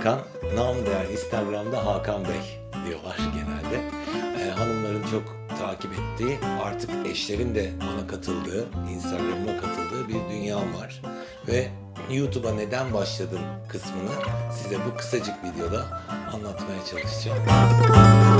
Hakan, nam değer Instagram'da Hakan Bey diyorlar genelde. Ee, hanımların çok takip ettiği, artık eşlerin de bana katıldığı, Instagram'a katıldığı bir dünyam var. Ve YouTube'a neden başladım kısmını size bu kısacık videoda anlatmaya çalışacağım.